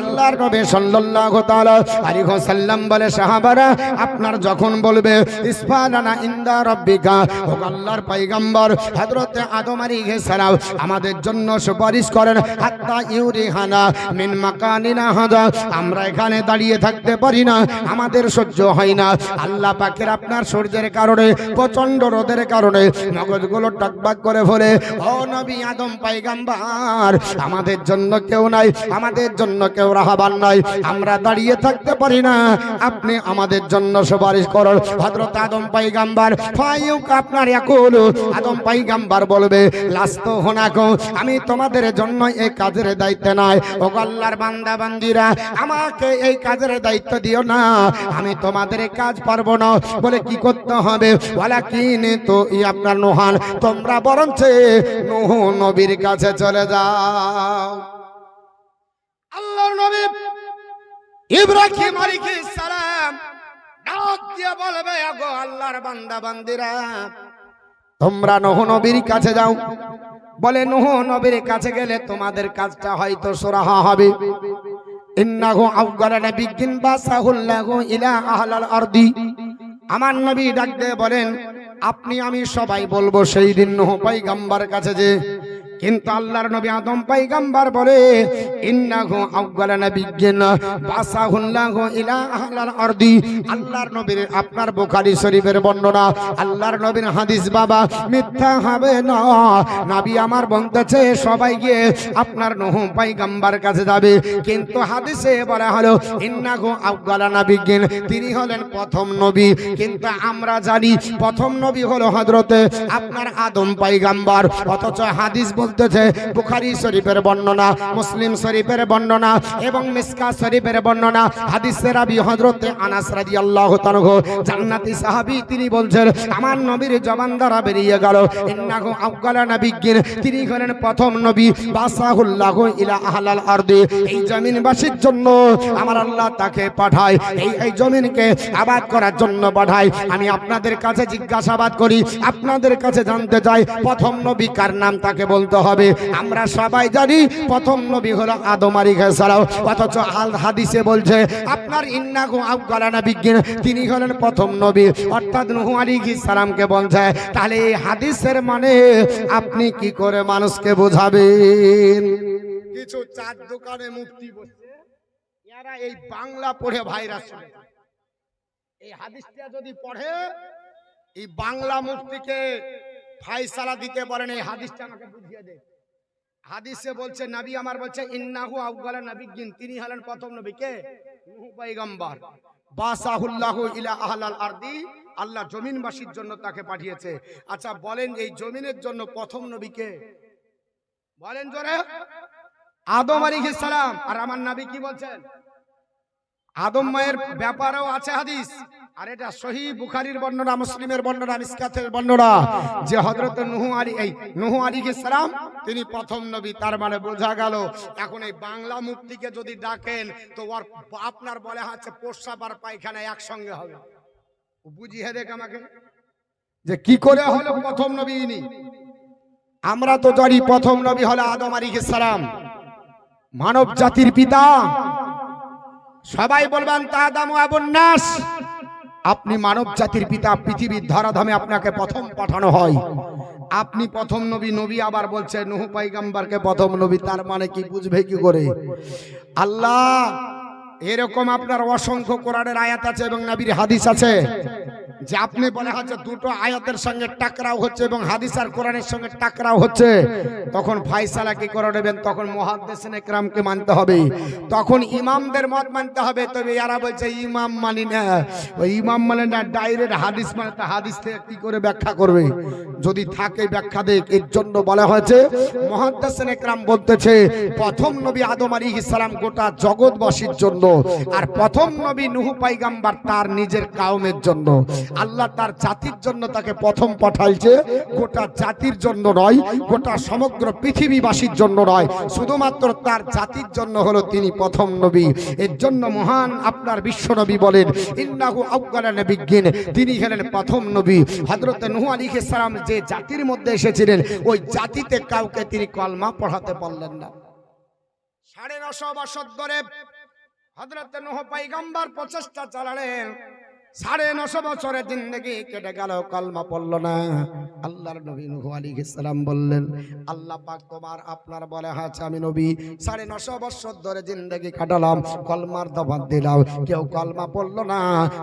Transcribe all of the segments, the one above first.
আল্লাহর নবী সাল্লাল্লাহু তাআলা আলাইহি ওয়াসাল্লাম বলে, সাহাবারা, আপনার যখন বলবে, ইসফালানা ইনদা রাব্বিকা ও আল্লাহর পয়গম্বর, হযরতে আদম আলাইহিস সালাম আমাদের জন্য সুপারিশ করেন, হাত্তা ইউরিহানা মিন মাকানিনা হাদা আমরা এখানে দাঁড়িয়ে থাকতে পারি না, আমাদের সহ্য হয় না। আল্লাহ পাকের আপনার সূর্যের কারণে প্রচণ্ড রোদের কারণে মগজগুলো টকবাক করে ফলে ও নবী আদম পাইগাম্বার আমাদের জন্য কেউ নাই, আমাদের জন্য কেউ রাহাবান নাই। আমরা দাঁড়িয়ে থাকতে পারি না। আপনি আমাদের জন্য সুপারিশ করুন। হযরত আদম পাইগাম্বার ফায়ুক, আপনার ইয়াকুল। আদম পাইগাম্বার বলবে, লাস্ত হোনাকো আমি তোমাদের জন্য এই কাজের দায়িত্ব নাই। ও আল্লাহর বান্দা, বান্দিরা, আমাকে এই কাজের দায়িত্ব দিও না। আমি তোমাদের কাজ পারব না। বলে কি করতে হবে? ওয়ালা কিনে তো, ই আপনার নোহান, তোমরা বরঞ্চ নোহ নবীর কাছে চলে যাও। আল্লাহর নবী ইব্রাহিম আলাইহিস সালাম ডাক দিয়ে বলবে, আগো আল্লাহর বান্দা, বান্দিরা, তোমরা নোহ নবীর কাছে যাও। বলে, নোহ নবীর কাছে গেলে তোমাদের কাজটা হয়তো সুরাহা হবে। ইন্নাহু আফগালা নাবিয়্যিন বাসাহুল্লাহু ইলা আহলাল আরদি। আমার নবী ডাক দিয়ে বলেন, আপনি, আমি সবাই বলব সেই দিন নোহ পয়গম্বর কাছে যে। কিন্তু আল্লাহর নবী আদম পয়গম্বর বলে ইন্নাহু আফগালা নাবিয়্যিন। বাসাহুল্লাহু ইলা আহলাল আরদি। আল্লাহর নবীর আপনার বুখারী শরীফের বর্ণনা, আল্লাহর নবীর হাদিস বাবা, মিথ্যা হবে না। নবী আমার বলতেছে, সবাই গিয়ে আপনার নহু পাইগাম্বার কাছে যাবে। কিন্তু হাদিসে বলা হলো ইন্নাগো আফগালা নাবিগিন তিনি হলেন প্রথম নবী। কিন্তু আমরা জানি, প্রথম নবী হলো হযরতে আপনার আদম পাইগাম্বার। অথচ হাদিস বলতেছে, বুখারী শরীফের বর্ণনা, মুসলিম শরীফের বর্ণনা এবং মিসকা শরীফের বর্ণনা। হাদিসের রাবি হযরতে আনাস রাদিয়াল্লাহু তাআলা জান্নাতি সাহাবী তিনি বলছেন, আমার নবীর জবান দ্বারা বেরিয়ে গেল। ইন্নাহু আফগালা নাবিগিন তিনি হলেন প্রথম নবী। বাসাহুল্লাহু ইলা আহলাল আরদি। এই জমিনবাসীর জন্য আমার আল্লাহ তাকে পাঠায়। এই এই জমিনকে আবাদ করার জন্য পাঠায়। আমি আপনাদের কাছে জিজ্ঞাসাবাদ করি, আপনাদের কাছে জানতে চাই, প্রথম নবী কার নাম তাকে বলতে হবে? আমরা সবাই জানি প্রথম নবী হলো আদম সালাম অথচ আল হাদিসে বলছে, আপনার ইন্নাহু আফগালা নাবিগিন তিনি হলেন প্রথম নবী। অর্থাৎ নূহ আলাইহিস সালামকে বলছে, তাহলে এই হাদিসের মানে আপনি কি করে মানুষকে বোঝাবেন? কিছু চার দোকানে মুক্তি বসছে। এরা এই বাংলা পড়ে ভাইরাস এই হাদিসটা যদি পড়ে, এই বাংলা মুক্তিকে ফাইসালা দিতে পারেন এই হাদিসটা আমাকে বুঝিয়ে দে। হাদিসে বলছে, নবী আমার বলছে, ইন্নাহু আউগালা নবিগিন তিনি হলেন প্রথম নবী কে? পয়গম্বর। বাসাহুল্লাহু ইলা আহলাল আরদি, আল্লাহ জমিনবাসীর জন্য তাকে পাঠিয়েছে। আচ্ছা বলেন এই জমিনের জন্য প্রথম নবী কে? বলেন জোরে। আদম আলাইহিস সালাম। আর আমার নবী কি বলছেন? আদম মায়ের ব্যাপারেও আছে হাদিস। আর এটা সহি বুখারীর বর্ণনা মুসলিমের বর্ণনা মিসকাতের বর্ণনা যে হযরত নূহ আলী এই নূহ আলাইহিস সালাম তিনি প্রথম নবী তার মানে বোঝা গেল এখন এই বাংলা মুক্তিকে যদি ডাকেন তো ওর আপনার বলে হচ্ছে প্রস্রাব আর পায়খানা একসঙ্গে হবে। বুঝিয়ে দেখ আমাকে। যে কি করে হলো প্রথম নবী ইনি? আমরা তো জানি প্রথম নবী হলো আদম আলাইহিস সালাম। মানব জাতির পিতা। সবাই বলবেন তাদাম আবুন নাস। আপনি মানব জাতির পিতা, পৃথিবীর ধরাধামে আপনাকে প্রথম পাঠানো হয়। আপনি প্রথম নবী নবী আবার বলছে, নুহু পাইগাম্বারকে প্রথম নবী, তার মানে কি বুঝবে কি করে? আল্লাহ, এরকম আপনার অসংখ্য কোরআনের আয়াত আছে এবং নাবির হাদিস আছে। যে আপনি বলে হচ্ছে দুটো আয়াতের সঙ্গে টাকরাও হচ্ছে এবং হাদিস আর কোরআনের সঙ্গে টাকরাও হচ্ছে, তখন ফাইসালা কি করে নেবেন? তখন মহাদ্দেশন একরামকে মানতে হবে। তখন ইমামদের মত মানতে হবে। তবে এরা বলছে, ইমাম মানি না, ওই ইমাম মানে না, ডাইরেক্ট হাদিস মানে তা হাদিস থেকে কি করে ব্যাখ্যা করবে? যদি থাকে ব্যাখ্যা দেখ, এর জন্য বলা হয়েছে মহাদ্দেশন একরাম বলতেছে, প্রথম নবী আদম আলী ইসলাম গোটা জগৎবাসীর জন্য আর প্রথম নবী নুহু পাইগাম্বার তার নিজের কাউমের জন্য। আল্লাহ তার জাতির জন্য তাকে প্রথম পাঠাইছে। গোটা জাতির জন্য নয়, গোটা সমগ্র পৃথিবীবাসীর জন্য নয়। শুধুমাত্র তার জাতির জন্য হলো তিনি প্রথম নবী। এর জন্য মহান আপনার বিশ্ব নবী বলেন, ইন্নাহু আউগালা নবিজ্ঞিন তিনি হলেন প্রথম নবী। হযরত নূহ আলাইহিস সালাম যে জাতির মধ্যে এসেছিলেন, ওই জাতিতে কাউকে তিনি কলমা পড়াতে পারলেন না। সাড়ে নশো বছর ধরে হজরত নোহ পাইগাম্বার প্রচেষ্টা চালালেন। সাড়ে নশো বছরের জিন্দগি কেটে গেল, কলমা পড়ল না। আল্লাহর নবী নুহ আলী সালাম বললেন, আল্লাহ পাক তোমার আপনার বলে আছে, আমি নবী, সাড়ে নশো বছর ধরে জিন্দগি কাটালাম, কলমার দাবাত দিলাম। কেউ কলমা পড়ল না,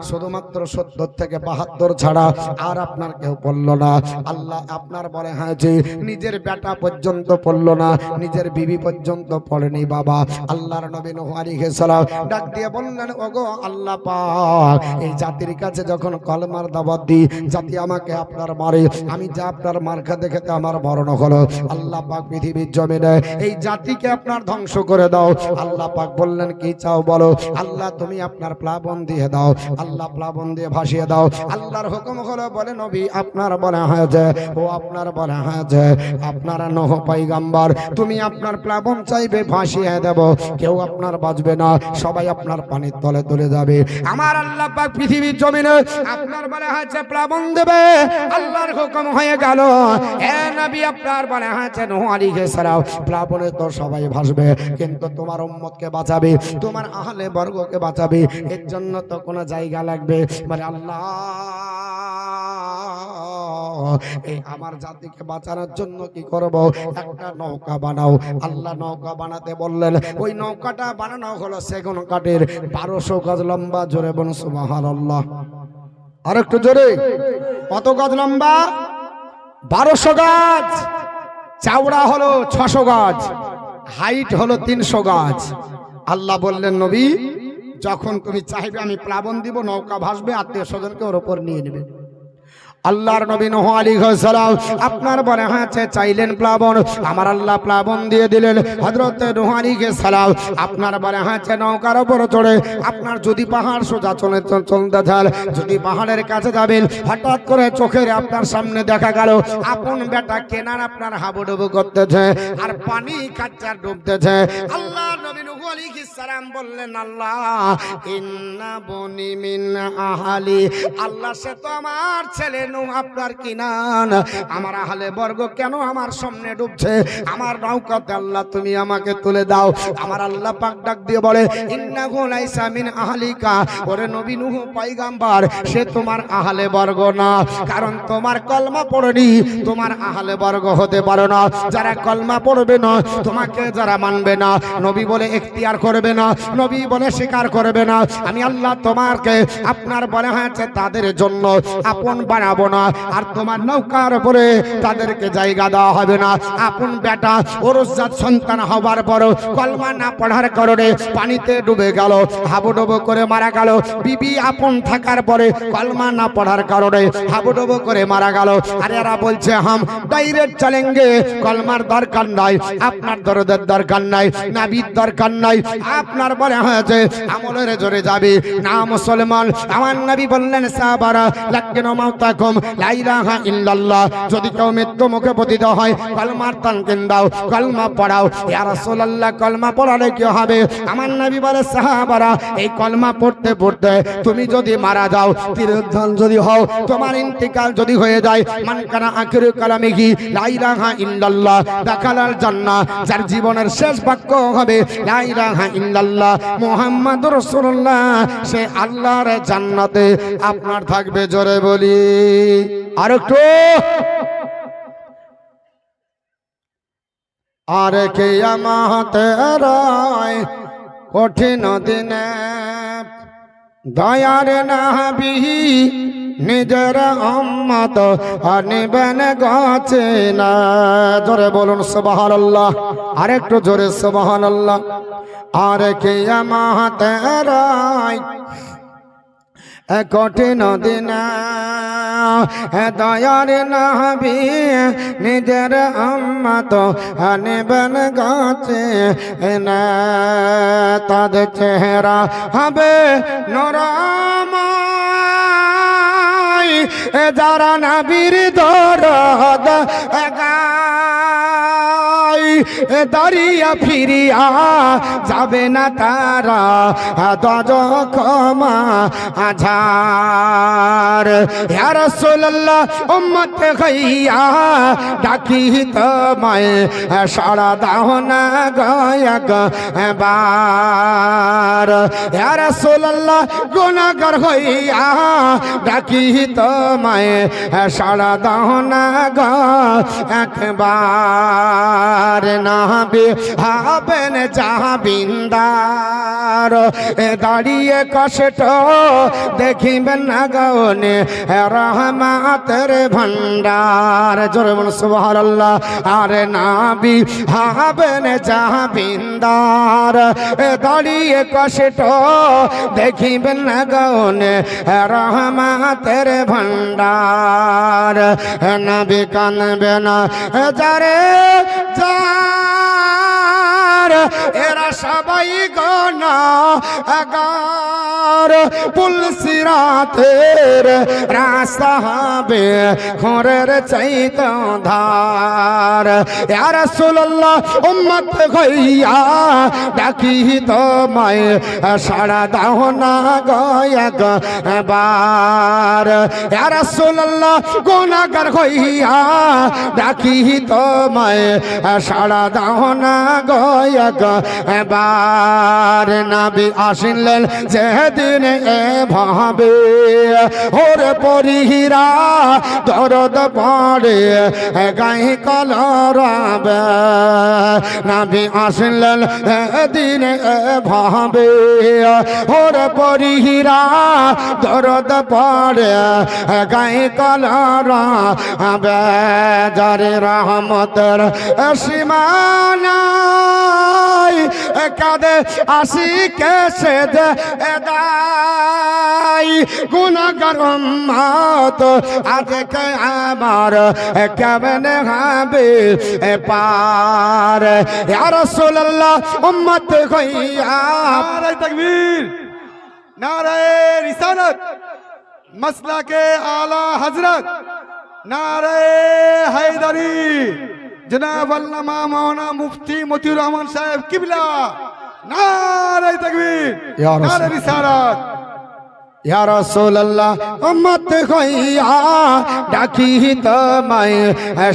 শুধুমাত্র সত্তর থেকে বাহাত্তর ছাড়া আর আপনার কেউ পড়ল না। আল্লাহ আপনার বলে যে নিজের বেটা পর্যন্ত পড়ল না, নিজের বিবি পর্যন্ত পড়েনি বাবা। আল্লাহর নবী নুহ আলী সালাম ডাক দিয়ে বললেন, ওগো আল্লাহ পাক, এই জাতির কাছে যখন কলমার দাবাত দিই, জাতি আমাকে আপনার মারে। আমি যা আপনার মার্কা দেখেতে আমার মরণ হলো। আল্লাহ পাক পৃথিবীর জমিনে এই জাতিকে আপনার ধ্বংস করে দাও। আল্লাহ পাক বললেন, কি চাও বলো? আল্লাহ, তুমি আপনার প্লাবন দিয়ে দাও। আল্লাহ প্লাবন দিয়ে ভাসিয়ে দাও। আল্লাহর হুকুম হলো, বলে নবী, আপনার বলা হয়েছে, ও আপনার বলা হয়েছে, আপনারা নহ পাইগাম্বার তুমি আপনার প্লাবন চাইবে, ভাসিয়ে দেব। কেউ আপনার বাঁচবে না, সবাই আপনার পানির তলে তুলে যাবে। আমার আল্লাহ পাক পৃথিবীর জমিনে আপনার বলা হয়েছে, প্লাবন দেবে, আল্লাহর হুকুম হয়ে গেল। এ নবী, আপনার বলা ছাড়াও প্লাবনে তো সবাই ভাসবে, কিন্তু তোমার উম্মতকে বাঁচাবে, তোমার আহলে বর্গকে বাঁচাবে, এর জন্য তো কোনো জায়গা লাগবে। মানে আল্লাহ, এই আমার জাতিকে বাঁচানোর জন্য কি করব? একটা নৌকা বানাও। আল্লাহ নৌকা বানাতে বললেন, ওই নৌকাটা বানানো হলো সেগুন কাঠের। বারোশো গজ লম্বা, জোরে বন আর একটু জোরে। কত গাছ লম্বা? বারোশো গাছ। চাওড়া হলো ছশো গাছ। হাইট হলো তিনশো গাছ। আল্লাহ বললেন, নবী, যখন তুমি চাইবে আমি প্লাবন দিব, নৌকা ভাসবে, আত্মীয় স্বজনকে ওর ওপর নিয়ে নেবে। আল্লাহর নবী নূহ আলাইহিস সালাম আপনার বলে হয়েছে, চাইলেন প্লাবন? আমার আল্লাহ প্লাবন দিয়ে দিলেন। হযরত নূহ আলাইহিস সালাম আপনার বলে হয়েছে, নৌকার উপর চড়ে আপনার যদি পাহাড় সোজা চলে চলতে চাল যদি পাহাড়ের কাছে যাবেন, হঠাৎ করে চোখের আপনার সামনে দেখা গেল, আপন বেটা কেনার আপনার হাবুডুবু করতেছে আর পানি কাচ্চার ডুবতেছে। আল্লাহ নবী নূহ আলাইহিস সালাম বললেন, আল্লাহ আহালি, আল্লাহ সে তো আমার ছেলে নূহ আপনার কিনান আমার আহলে বর্গ কেন আমার সামনে ডুবছে? আমার নৌকাতে আল্লাহ তুমি আমাকে তুলে দাও। আমার আল্লাহ পাক ডাক দিয়ে বলে, ইন্নাহু লাইসা মিন আহলিকা। ওরে নবী নূহ পয়গাম্বার, সে তোমার আহলে বর্গ না। কারণ তোমার কলমা পড়েনি, তোমার আহলে বর্গ হতে পারো না। যারা কলমা পড়বে না, তোমাকে যারা মানবে না। নবী বলে, এখতিয়ার করবে না। নবী বলে, স্বীকার করবে না। আমি আল্লাহ তোমাকে, আপনার বলে হয়েছে তাদের জন্য আপন বানাবো। না। আর তোমার নৌকার উপরে তাদেরকে জায়গা দেওয়া হবে না। আপন বেটা, ওরজাত সন্তান হবার পর কলমা না পড়ার কারণে পানিতে ডুবে গেল, হাবুডুবু করে মারা গেল। বিবি আপন থাকার পরে কলমা না পড়ার কারণে হাবুডুবু করে মারা গেল। আর এরা বলছে, হাম, ডাইরেক্ট চলেঙ্গে কলমার দরকার নাই, আপনার দরদের দরকার নাই, নাবির দরকার নাই। আপনার বলে হয়েছে, আমলের জোরে যাবে। না মুসলমান, আমার নবী বললেন সাহাবারা লাকিন মাউতাকুম। লা ইলাহা ইল্লাল্লাহ। যদি কেউ মৃত্যু মুখে পতিত হয় কলমার তানকিন দাও, কলমা পড়াও। ইয়া রাসূলুল্লাহ, কলমা পড়ালে কি হবে? আমার নবী বলে, সাহাবারা, এই কলমা পড়তে পড়তে তুমি যদি মারা যাও, তিরুদ্ধান যদি হও, তোমার ইন্তিকাল যদি হয়ে যায়, মান কানা আখিরু কালামিহি, লা ইলাহা ইল্লাল্লাহ, দাখালাল জান্নাহ, যার জীবনের শেষ বাক্য হবে, লা ইলাহা ইল্লাল্লাহ, মুহাম্মাদুর রাসূলুল্লাহ। সে আল্লাহর জান্নাতে আপনার থাকবে, জোরে বলি। আর একটু। আর কে আমাতে কঠিন দিনে? দয়ার নাবি, নিজের অম্মত আনিবেন গাছে না। জোরে বলুন সুবাহান আল্লাহ আরেকটু জোরে সুবাহান আল্লাহ আর কে আমাতে রায় কঠিন দিন। দয়ার নাবি, নিজের আম্মাত আনিবেন গাছে না তাদের চেহারা হবে নরম। যারা নাবির দরদ গায় দাঁড়িয়ে ফিরিয়া যাবে না তারা। দজ ক্ষমা আঝার। ইয়া রাসূলুল্লাহ, উম্মত হইয়া ডাকি তোমায় সারা দাও না গয়ক বার। ইয়া রাসূলুল্লাহ, গুনাহগার হইয়া ডাকি তোমায় সারা দাও না গো একবার নাবে হাবেন যাবিন্দার দাঁড়িয়ে কষ্ট দেখিবেন না গনে রহমাতের ভণ্ডার। জোরে মন সুবহানাল্লাহ। আরে নাবি হাবেন যাবিন্দার দাঁড়িয়ে কষ্ট দেখিবেন না গনে রহমাতের ভণ্ডার। নবী কানবে না যারে Bye. যার এরা সবাই গনা আগার। পুলসিরাতের রাস্তা হবে খোরের চাইত ধার ইয়া রাসূলুল্লাহ, উম্মত হইয়া ডাকি তোমায়, সাড়া দাও না গয়ক বার ইয়া রাসূলুল্লাহ, গুনাহগার হইয়া ডাকি তোমায়, সাড়া দাও না গয়ক বার নবী আসিলেন যেদিন এ ভাবে। ওর পরিহীরা দরদ পড়ে গাই কলরাবে নবী আসিলেন দিন ভাবে। ওর পরিহীরা দরদ পড়ে গাই কলরাবে যারে রহমতের নাই। কাঁদে আসি কেসে দে দাই। গুণাগার মত আজকে আমার কেমন হবে পার। আর সোল্লাহ উম্মত হইয়া। তকবীর। নারায় রিসানত مسلح کے জনাব আল্লামা মাওলানা মুফতি মতিউর রহমান সাহেব কিবলা নারায় তাকবীর নারায় রিসালাত। রসোল্লাহ মত কইয়া ডাকি তোমায়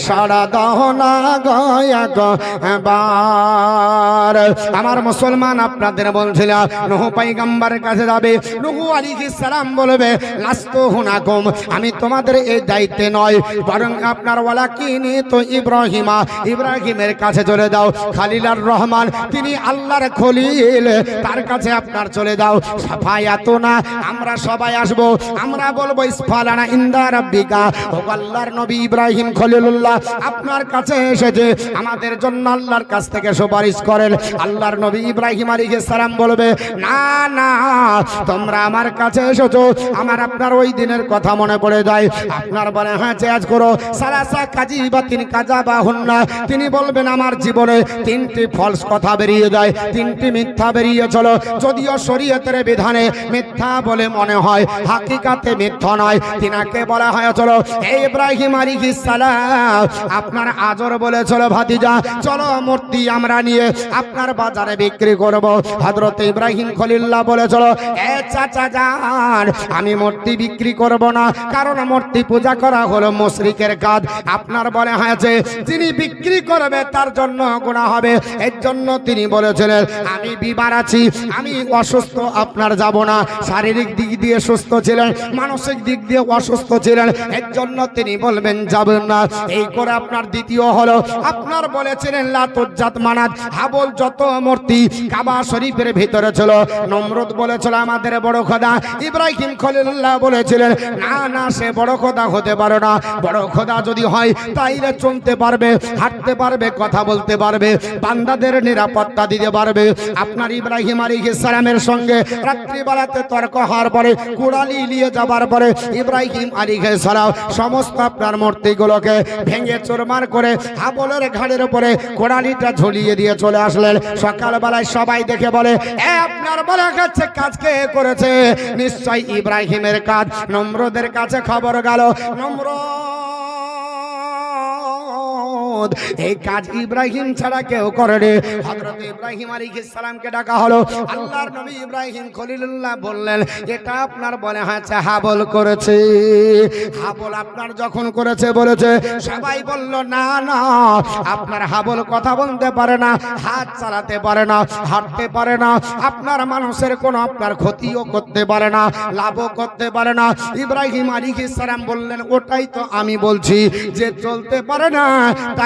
সারা দহনা গয়া গবার আমার মুসলমান আপনাদের বলছিল, নহু পাইগাম্বারের কাছে যাবে, নহু আলী সালাম বলবে, লাস্ত হুনাকুম, আমি তোমাদের এই দায়িত্বে নয়, বরং আপনার ওলা কিনি তো ইব্রাহিমা, ইব্রাহিমের কাছে চলে দাও খালিলার রহমান, তিনি আল্লাহর খলিল, তার কাছে আপনার চলে দাও সাফায়াত না আমরা সবাই আসব। আমরা বলব, ইসফালানা ইন্দা রাব্বিকা। ও আল্লাহর নবী ইব্রাহিম খলিলুল্লাহ আপনার কাছে এসেছে। আমাদের জন্য আল্লাহর কাছ থেকে সুপারিশ করেন। আল্লাহর নবী ইব্রাহিম আলাইহিস সালাম বলবে, না না, তোমরা আমার কাছে এসেছ। আমার আপনার ওই দিনের কথা মনে পড়ে যায়। আপনার বলে হ্যাঁ চেয়াজ করো। সারাসা কাজী বা তিনি কাজা বা হন্না, তিনি বলবেন, আমার জীবনে তিনটি ফলস কথা বেরিয়ে যায়, তিনটি মিথ্যা বেরিয়ে চলো। যদিও শরীয়তের বিধানে মিথ্যা বলে মনে হয় হাকিকাতে মিথ্যা নয়। তিনাকে বলা হয়, চলো এই ইব্রাহিম সালাম, আপনার আজর বলে চলো ভাতিজা, চলো মূর্তি আমরা নিয়ে আপনার বাজারে বিক্রি করব। হযরত ইব্রাহিম খলিল্লাহ বলে, চলো এ চাচা যান আমি মূর্তি বিক্রি করব না, কারণ মূর্তি পূজা করা হলো মুশরিকের কাজ। আপনার বলে হয়েছে, যিনি বিক্রি করবে তার জন্য গুণা হবে। এর জন্য তিনি বলেছিলেন, আমি বিবার আছি, আমি অসুস্থ, আপনার যাব না। শারীরিক দিক দিয়ে সুস্থ ছিলেন, মানসিক দিক দিয়ে অসুস্থ ছিলেন এর জন্য তিনি বলবেন, যাবেন না। এই করে আপনার দ্বিতীয় হলো, আপনার বলেছিলেন, লাতুজ্জাত মানাত হাবল যত মূর্তি কাবা শরীফের ভিতরে ছিল। নমরুদ বলেছিল, আমাদের বড় খোদা। ইব্রাহিম খলিল্লাহ বলেছিলেন, না না, সে বড় খোদা হতে পারে না। বড় খোদা যদি হয়, তাইলে চলতে পারবে, হাঁটতে পারবে, কথা বলতে পারবে, বান্দাদের নিরাপত্তা দিতে পারবে। আপনার ইব্রাহিম আলাইহিস সালামের সঙ্গে রাত্রিবেলাতে তর্ক হওয়ার পরে কুড়ালি নিয়ে যাবার পরে ইব্রাহিম আলী সালাম সমস্ত আপনার মূর্তিগুলোকে ভেঙে চোরমার করে হাবলের ঘাড়ের উপরে কোড়ালিটা ঝুলিয়ে দিয়ে চলে আসলেন। সকালবেলায় সবাই দেখে বলে আপনার বলা কাছে কাজ কে করেছে? নিশ্চয় ইব্রাহিমের কাজ, নম্রদের কাছে খবর গেল নম্র উম্মত এই কাজ ইব্রাহিম ছাড়া কেউ করে রে হযরত ইব্রাহিম আলাইহিস সালামকে ডাকা হলো। আল্লাহর নবী ইব্রাহিম খলিলুল্লাহ বললেন, এটা আপনার বলে হয়েছে, হাবল করেছে। হাবল আপনার যখন করেছে বলেছে, সবাই বলল, না না, আপনার হাবল কথা বলতে পারে না, হাত চালাতে পারে না, হাঁটতে পারে না, আপনার মানুষের কোনো আপনার ক্ষতিও করতে পারে না, লাভও করতে পারে না। ইব্রাহিম আলাইহিস সালাম বললেন, ওটাই তো আমি বলছি, যে চলতে পারে না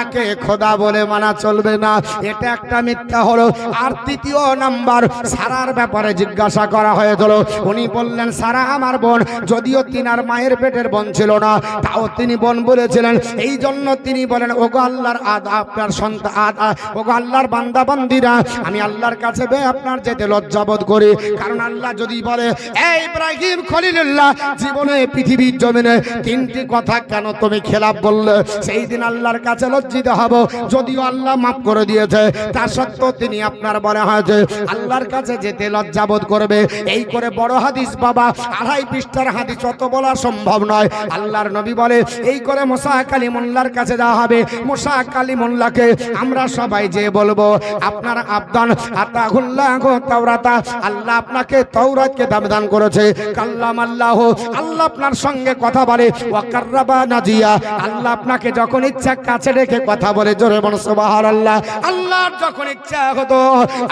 তাকে খোদা বলে মানা চলবে না। এটা একটা মিথ্যা হলো। আর তৃতীয় নাম্বার, সারার ব্যাপারে জিজ্ঞাসা করা হয়েছিল। উনি বললেন, সারা আমার বোন, যদিও তিনার মায়ের পেটের বোন ছিল না, তাও তিনি বোন বলেছিলেন। এই জন্য তিনি বলেন, ওগো আল্লাহর আদ, আপনার সন্তান, আদ ওগো আল্লাহর বান্দা, বান্দিরা, আমি আল্লাহর কাছে বে আপনার যেতে লজ্জাবোধ করি। কারণ আল্লাহ যদি বলে এই ইব্রাহিম খলিলুল্লাহ, জীবনে পৃথিবীর জমিনে তিনটি কথা কেন তুমি খেলাপ বললে সেই দিন আল্লাহর কাছে লজ্জিত হব, যদিও আল্লাহ মাফ করে দিয়েছে, তা সত্ত্বেও তিনি আপনার বলে হয়েছে, আল্লাহর কাছে যেতে লজ্জাবোধ করবে। এই করে বড় হাদিস বাবা, আড়াই পৃষ্ঠার হাদিস অত বলা সম্ভব নয়। আল্লাহর নবী বলে, এই করে মোসা কালী মোল্লার কাছে যাওয়া হবে। মোসা কালী মোল্লাকে আমরা সবাই যে বলব, আপনার আবদান তাওরাতা, আল্লাহ আপনাকে তৌরাতকে দান করেছে। কাল্লাম আল্লাহ আল্লাহ আপনার সঙ্গে কথা বলে ওয়াকাররাবা নাজিয়া, আল্লাহ আপনাকে যখন ইচ্ছা কাছে রেখে কথা বলে, জোরে বল, সুবহানাল্লাহ। আল্লাহ যখন ইচ্ছা হতো,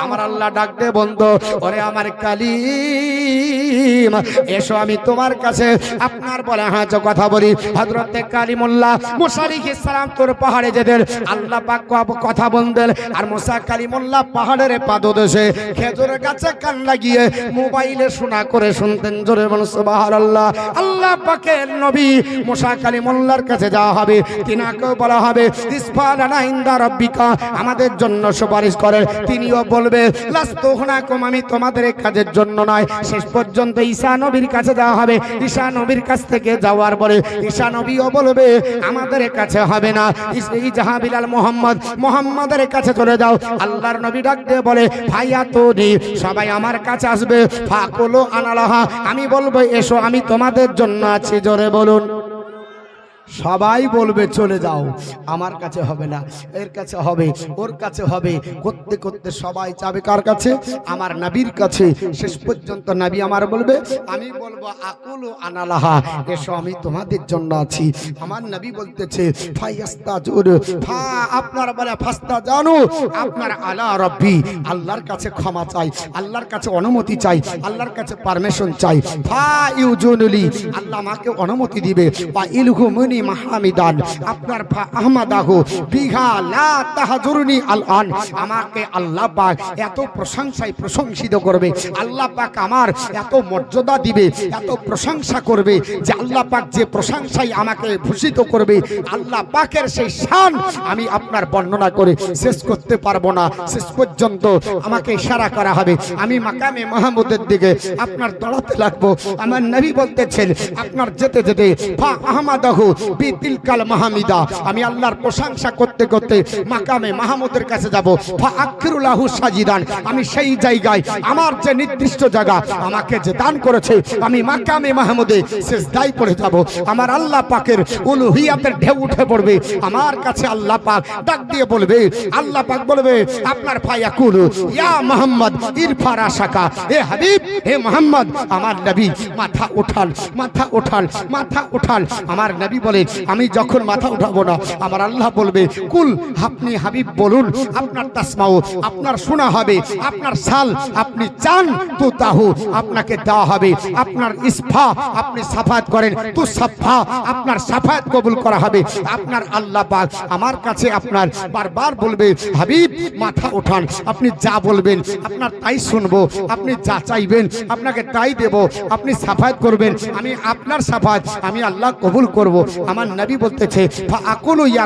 আমার আল্লাহ ডাক দে বন্ধু। ওরে আমার কালিম, এসো আমি তোমার কাছে। আপনার বলে হাঁচ কথা বলি। হযরতে কালিমুল্লাহ, মুসা আলাইহিস সালাম তোর পাহাড়ে যেতেন। আল্লাহ পাক কথা বলতেন। আর মুসা কালিমুল্লাহ পাহাড়ের পাদদেশে খেজুর গাছে কান লাগিয়ে মোবাইলে শোনা করে শুনতেন। জোরে মানুষ বাহার আল্লাহ আল্লাহ পাকের নবী মুসা কালিমুল্লাহর কাছে যাওয়া হবে। তিনাকেও বলা হবে আমাদের জন্য সুপারিশ করেন তিনিও বলবে লাস্তু হুনাকুম আমি তোমাদের কাজের জন্য নয়। শেষ পর্যন্ত ঈসা নবীর কাছে যাওয়া হবে। ঈসা নবীর কাছ থেকে যাওয়ার পরে ঈসা নবীও বলবে, আমাদের কাছে হবে না। এই জাহাবিলাল মোহাম্মদ, মোহাম্মদের কাছে চলে যাও। আল্লাহর নবী ডাক দিয়ে বলে ভাইয়া তো সবাই আমার কাছে আসবে। ফাকুলো আনালাহা, আমি বলব, এসো, আমি তোমাদের জন্য আছি। জোরে বলুন। সবাই বলবে, চলে যাও। আমার কাছে হবে না, এর কাছে হবে, ওর কাছে হবে। করতে করতে সবাই যাবে কার কাছে? আমার নাবির কাছে। শেষ পর্যন্ত নাবি আমার বলবে, আমি বলব, আকুল ও আনালাহা, এসো, আমি তোমাদের জন্য আছি। আমার নবী বলতেছে ফাইয়াস্তা জোর ফা, আপনার বলে ফাস্তা জানো আপনার আলা রব্বি, আল্লাহর কাছে ক্ষমা চাই, আল্লাহর কাছে অনুমতি চাই, আল্লাহর কাছে পারমিশন চাই। ফা ইউজুনুলি, আল্লাহ আমাকে অনুমতি দিবে। বা ইলহু মুনি মাহমিদান আপনার ফা আহমাদাহু বিঘা লা তাহজুরনি আল আন আমাকে আল্লাহ পাক এত প্রশংসায় প্রশংসিত করবে, আল্লাহ পাক আমার এত মর্যাদা দিবে, এত প্রশংসা করবে যে আল্লাহ পাক যে প্রশংসায় আমাকে ভূষিত করবে, আল্লাহ পাকের সেই শান আমি আপনার বর্ণনা করে শেষ করতে পারব না। শেষ পর্যন্ত আমাকে ইশারা করা হবে। আমি মাকামে মাহমুদের দিকে আপনার দৌড়াতে লাগবো। আমার নবী বলতেছেন, আপনার যেতে যেতে ফা আহমাদাহু বিতিল কাল মাহমিদা। আমি আল্লাহর প্রশংসা করতে করতে মাকামে মাহমুদের কাছে যাব। ফা সাজিদান। আমি সেই জায়গায়, আমার যে নির্দিষ্ট জায়গা আমাকে যে দান করেছে, আমি মাকামে মাহমুদে সেজদাই পড়ে যাব। আমার আল্লাহ পাকের উলুহিয়াতের ঢেউ উঠে পড়বে। আমার কাছে আল্লাহ পাক ডাক দিয়ে বলবে, আল্লাহ পাক বলবে, আপনার ফায়াকুল ইয়া মোহাম্মদ, ইরফারা শাকা এ হাবিব হে মোহাম্মদ, আমার নবী, মাথা উঠান মাথা উঠান মাথা উঠান আমার নবী বলে আমি যখন মাথা উঠাবো না, আমার আল্লাহ বলবে, কুল আপনি হাবিব বলুন, আপনার তাসমাও আপনার শোনা হবে, আপনার সাল, আপনি চান, তো তাহু, আপনাকে দেওয়া হবে, আপনার ইসফা আপনি সাফাত করেন, তো সাফা, আপনার সাফাত কবুল করা হবে, আপনার আল্লাহ পাক আমার কাছে আপনার বারবার বলবে, হাবিব, মাথা ওঠান আপনি যা বলবেন, আপনার তাই শুনব, আপনি যা চাইবেন, আপনাকে তাই দেব, আপনি সাফাত করবেন, আমি আপনার সাফাত আমি আল্লাহ কবুল করব আমার নবী বলতেছে আকুল ইয়া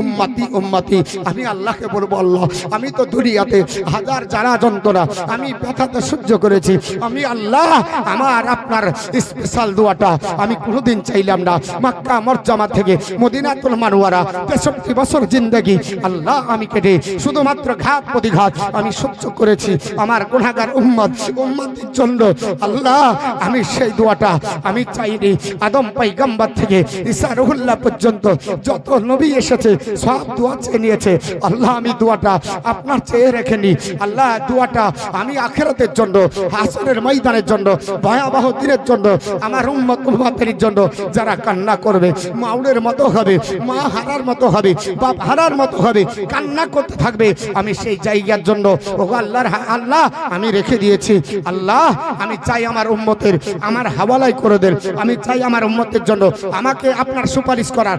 উম্মতি উম্মতি। আমি আল্লাহকে বলব, আল্লাহ, আমি তো দুনিয়াতে হাজার জানা যন্ত্রণা, আমি ব্যথাতে সহ্য করেছি। আমি আল্লাহ, আমার, আপনার স্পেশাল দোয়াটা আমি কোনোদিন চাইলাম না। মাক্কা মর্যামা থেকে মদিনাতুল মানোয়ারা তেষট্টি বছর জিন্দগি। আল্লাহ, আমি কেটে শুধুমাত্র ঘাত প্রতিঘাত আমি সহ্য করেছি। আমার গুণাগার উম্মত, উম্মতের জন্য আল্লাহ, আমি সেই দোয়াটা আমি চাইনি। আদম পাইগাম্বার থেকে ঈসা রহুল্লাহ পর্যন্ত যত নবী এসেছে, সব দোয়া চেয়ে নিয়েছে। আল্লাহ, আমি দোয়াটা আপনার চেয়ে রেখেনি আল্লাহ, দোয়াটা আমি আখেরাতের জন্য, হাসনের ময়দানের জন্য, ভয়াবহ দিনের জন্য, আমার উম্মত উম্মতের জন্য যারা কান্না করবে, মাউনের মতো হবে, মা হারার মতো হবে, বাপ হারার মতো হবে, কান্না করতে থাকবে, আমি সেই জায়গার জন্য ও আল্লাহর আল্লাহ, আমি রেখে দিয়েছি। আল্লাহ, আমি চাই আমার উম্মতের, আমার হাওয়ালাই করে দেন। আমি চাই আমার উম্মতের জন্য, আমাকে আপনার সুপারিশ করার।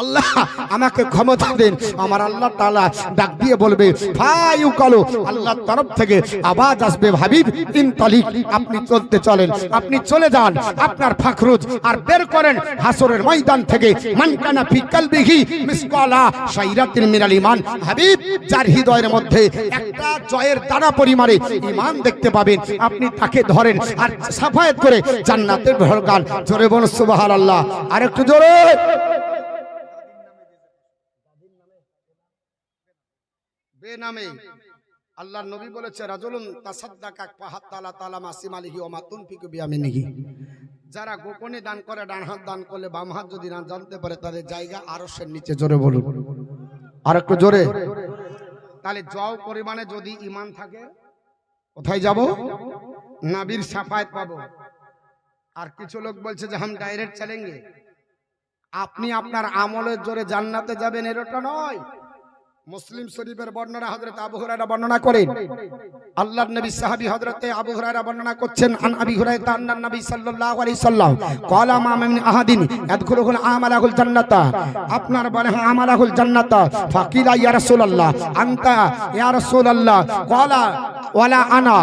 আল্লাহ, আমাকে ক্ষমতা দেন। আমার আল্লাহ তাআলা ডাক দিয়ে বলবে ভাই কালো। আল্লাহর তরফ থেকে আওয়াজ আসবে, হাবিব, তিন তালিক, আপনি চলতে চলেন। আপনি চলে যান আপনার ফাখরুজ আর বের করেন হাসরের ময়দান থেকে। মানকানা ফি কালবিহি মিসকালা শাইরাতিন মিনাল ইমান হাবিব, যার হৃদয়ের মধ্যে একটা জয়ের দানা পরিমাণে ইমান দেখতে পাবেন, আপনি তাকে ধরেন আর সাফায়াত করে জান্নাতের ঢোকান জোরে বলুন সুবহানাল্লাহ। আর একটু জোরে। বেনামে আল্লাহর নবী বলেছে, রাজুলুন তাসাদ্দাকা পাহাত তালা তালা মাসিম আলিহি ও মাতুন ফিকু বিয়ামিনিহি। যারা গোপনে দান করে, ডান হাত দান করলে বাম হাত যদি না জানতে পারে, তাদের জায়গা আরশের নিচে জোরে বলুন আর একটু জোরে। তাহলে জও পরিমাণে যদি ইমান থাকে, কোথায় যাব? নাবির সাফায়াত পাবো। আর কিছু লোক বলছে যে, হাম ডাইরেক্ট চলেঙ্গে। আপনি আপনার আমলের জোরে জান্নাতে যাবেন, এরটা নয়। মুসলিম শরীফের বর্ণনা হযরত আবু হুরায়রা বর্ণনা করেন। আল্লাহর নবী সাহাবী হযরতে আবু হুরায়রা বর্ণনা করছেন, আন আবি হুরায়রা আন্নান নবী সাল্লাল্লাহু আলাইহি সাল্লাম ক্বালা মা মিন আহাদিন ইয়াদখুলুল আমালাহুল জান্নাতা। আপনার বলে হ্যাঁ আমালাহুল জান্নাতা। ফাকিলা ইয়া রাসূলুল্লাহ। আনতা ইয়া রাসূলুল্লাহ। ক্বালা ওয়ালা আনা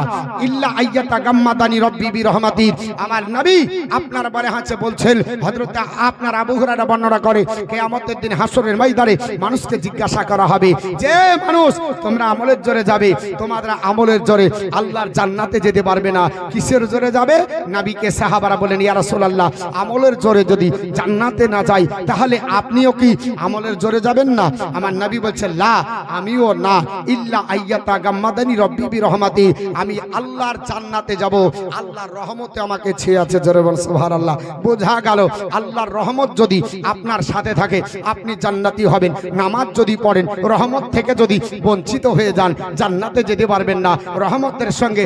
ইল্লা আইয়াতা গাম্মাদানি রব্বি বিরহমাতি। আমার নবী আপনার বলে হাঁচে বলছেন, হযরত আপনার আবু হুরায়রা বর্ণনা করে, কিয়ামতের দিন হাসরের ময়দানে মানুষকে জিজ্ঞাসা করা হবে। যে মানুষ তোমরা আমলের জোরে যাবে, তোমাদের আমলের জোরে আল্লাহর জান্নাতে যেতে পারবে না। কিসের জোরে যাবে? নবীকে সাহাবারা বলেন ইয়া রাসূলুল্লাহ, আমলের জোরে যদি জান্নাতে না যাই, তাহলে আপনিও কি আমলের জোরে যাবেন না? আমার নবী বলছে, লা, আমিও না। ইল্লা আইয়াতা গাম্মাদানি রব্বি বিরহমাতি। আমি আল্লাহর জান্নাতে যাব। আল্লাহর রহমতে আমাকে ছেয়ে আছে। জোরে বল, সুবহানাল্লাহ। বোঝা গেল, আল্লাহর রহমত যদি আপনার সাথে থাকে, আপনি জান্নাতি হবেন। নামাজ যদি পড়েন রহমত থেকে যদি বঞ্চিত হয়ে যান, জান্নাতে যেতে পারবেন না। রহমতের সঙ্গে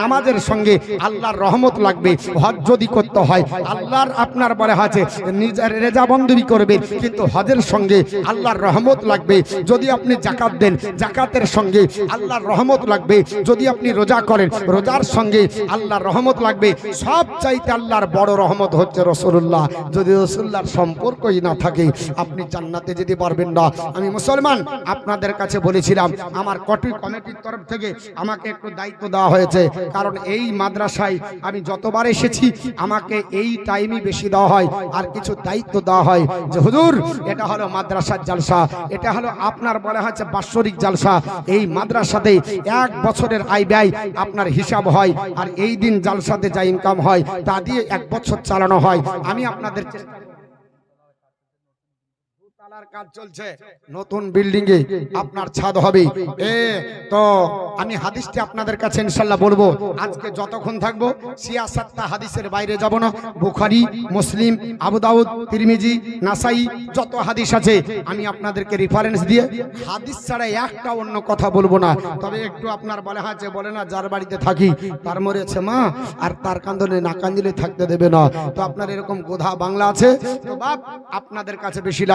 নামাজের সঙ্গে আল্লাহর রহমত লাগবে। হজ যদি করতে হয়, আল্লাহর আপনার বলে আছে নিজের রেজা বন্দী করবেন কিন্তু হজের সঙ্গে আল্লাহর রহমত লাগবে। যদি আপনি জাকাত দেন জাকাতের সঙ্গে আল্লাহর রহমত লাগবে। যদি আপনি রোজা করেন, রোজার সঙ্গে আল্লাহর রহমত লাগবে। সব চাইতে আল্লাহর বড় রহমত হচ্ছে রসুল্লাহ। যদি রসুল্লাহর সম্পর্কই না থাকে, আপনি জান্নাতে যেতে পারবেন না। আমি মুসলমান আপনাদের কাছে বলেছিলাম, আমার কটি কমিটির তরফ থেকে আমাকে একটু দায়িত্ব দেওয়া হয়েছে। কারণ এই মাদ্রাসায় আমি যতবার এসেছি, আমাকে এই টাইমই বেশি দেওয়া হয়, আর কিছু দায়িত্ব দেওয়া হয়। যে হুজুর, এটা হলো মাদ্রাসার জালসা, এটা হলো আপনার বলা হচ্ছে বাৎসরিক জালসা। এই মাদ্রাসাতে এক বছরের আয় ব্যয় আপনার হিসাব হয়, আর এই দিন জালসাতে যা ইনকাম হয়, তা দিয়ে এক বছর চালানো হয়। আমি আপনাদের কাজ চলছে। নতুন বিল্ডিং এ আপনার ছাদ হবে। এ, তো আমি হাদিসটি আপনাদের কাছে ইনশাল্লাহ বলব। আজকে যতক্ষণ থাকব হাদিসের বাইরে যাব না। বুখারি, মুসলিম, আবু দাউদ, তিরমিজি, নাসাই, যত হাদিস আছে, আমি আপনাদেরকে রেফারেন্স দিয়ে হাদিস ছাড়া একটা অন্য কথা বলব না। তবে একটু আপনার বলে আছে, বলে না, যার বাড়িতে থাকি, তার মরেছে মা, আর তার কান্দনে না কান্দিলে থাকতে দেবে না। তো আপনার এরকম গোধা বাংলা আছে? তো বাপ, আপনাদের কাছে বেশি লাই।